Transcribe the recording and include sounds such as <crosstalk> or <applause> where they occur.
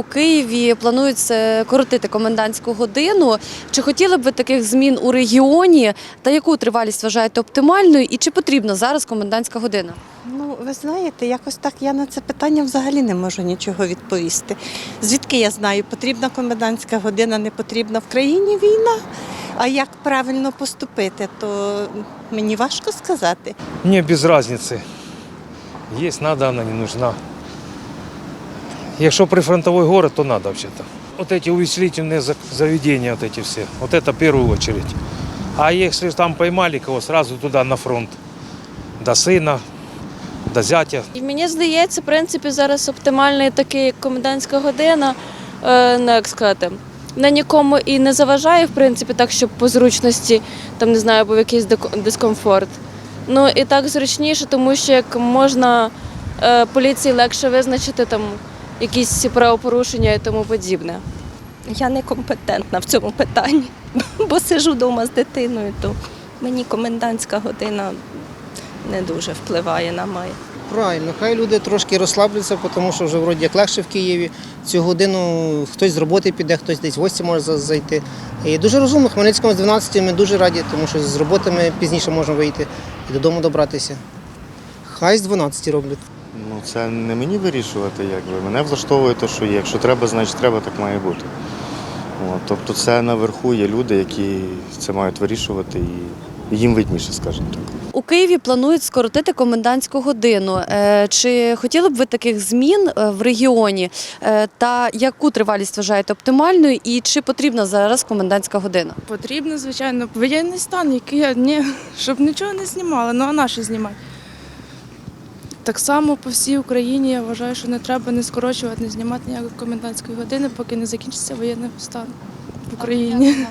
у Києві планують коротити комендантську годину. Чи хотіли б ви таких змін у регіоні? Та яку тривалість вважаєте оптимальною? І чи потрібна зараз комендантська година? Ну, ви знаєте, якось так я на це питання взагалі не можу нічого відповісти. Звідки я знаю, потрібна комендантська година, не потрібна в країні війна. А як правильно поступити, то мені важко сказати. Мне без разницы. Есть, надо, она не нужна. Якщо прифронтовой город, то надо вообще-то. Вот эти увеселительные за- заведения, вот эти все, вот это в первую очередь. А если там поймали кого, сразу туда на фронт. До сына, до зятя. І мені здається, в принципі, зараз оптимальний такий як комендантська година, е, ну як сказати, на нікому і не заважає, в принципі, так, щоб по зручності, там не знаю, був якийсь дик- дискомфорт. Ну і так зручніше, тому що як можна е, поліції легше визначити там якісь правопорушення і тому подібне. Я некомпетентна в цьому питанні, <laughs> бо сижу вдома з дитиною, то мені комендантська година не дуже впливає на моє. Правильно, хай люди трошки розслабляться, тому що вже вроді як легше в Києві. Цю годину хтось з роботи піде, хтось десь в гості може зайти. І дуже розумно, в Хмельницькому з 12 ми дуже раді, тому що з роботи ми пізніше можемо вийти і додому добратися. Хай з 12 роблять. Ну, це не мені вирішувати, якби. Мене влаштовує те, що є. Якщо треба, значить треба, так має бути. От, тобто це наверху є люди, які це мають вирішувати і їм видніше, скажімо так. У Києві планують скоротити комендантську годину. Е, Чи хотіли б ви таких змін е, в регіоні? Е, Та яку тривалість вважаєте оптимальною? І чи потрібна зараз комендантська година? Потрібно, звичайно, воєнний стан, який я ні, <laughs> щоб нічого не знімали, ну а на що знімати? Так само по всій Україні я вважаю, що не треба не скорочувати, не знімати ніякої комендантської години, поки не закінчиться воєнний стан в Україні.